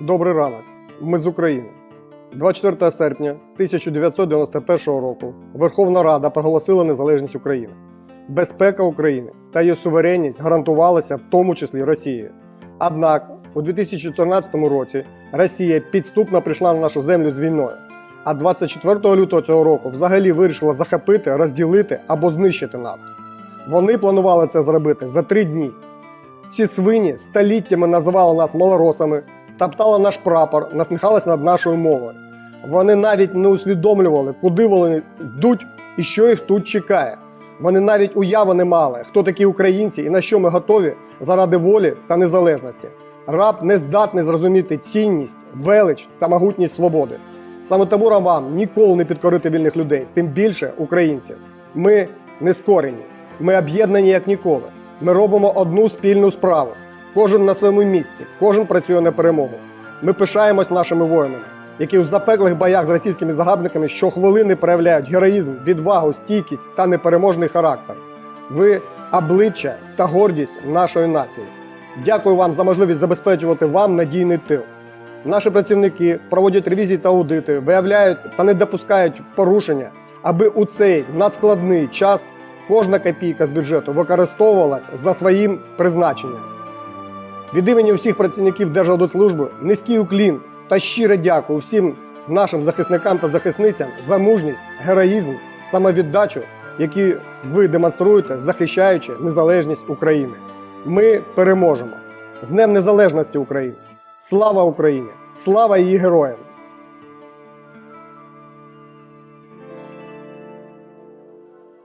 Добрий ранок. Ми з України. 24 серпня 1991 року Верховна Рада проголосила незалежність України. Безпека України та її суверенність гарантувалася в тому числі Росією. Однак у 2014 році Росія підступно прийшла на нашу землю з війною. А 24 лютого цього року взагалі вирішила захопити, розділити або знищити нас. Вони планували це зробити за три дні. Ці свині століттями називали нас малоросами, топтали наш прапор, насміхалися над нашою мовою. Вони навіть не усвідомлювали, куди вони йдуть і що їх тут чекає. Вони навіть уяви не мали, хто такі українці і на що ми готові заради волі та незалежності. Раб не здатний зрозуміти цінність, велич та могутність свободи. Саме тому вам ніколи не підкорити вільних людей, тим більше українців. Ми не скорені, ми об'єднані як ніколи. Ми робимо одну спільну справу. Кожен на своєму місці, кожен працює на перемогу. Ми пишаємось нашими воїнами, які у запеклих боях з російськими загарбниками щохвилини проявляють героїзм, відвагу, стійкість та непереможний характер. Ви обличчя та гордість нашої нації. Дякую вам за можливість забезпечувати вам надійний тил. Наші працівники проводять ревізії та аудити, виявляють та не допускають порушення, аби у цей надскладний час кожна копійка з бюджету використовувалася за своїм призначенням. Від імені усіх працівників Держаудитслужби низький уклін та щире дякую всім нашим захисникам та захисницям за мужність, героїзм, самовіддачу, які ви демонструєте, захищаючи незалежність України. Ми переможемо з Днем Незалежності України! Слава Україні! Слава її героям!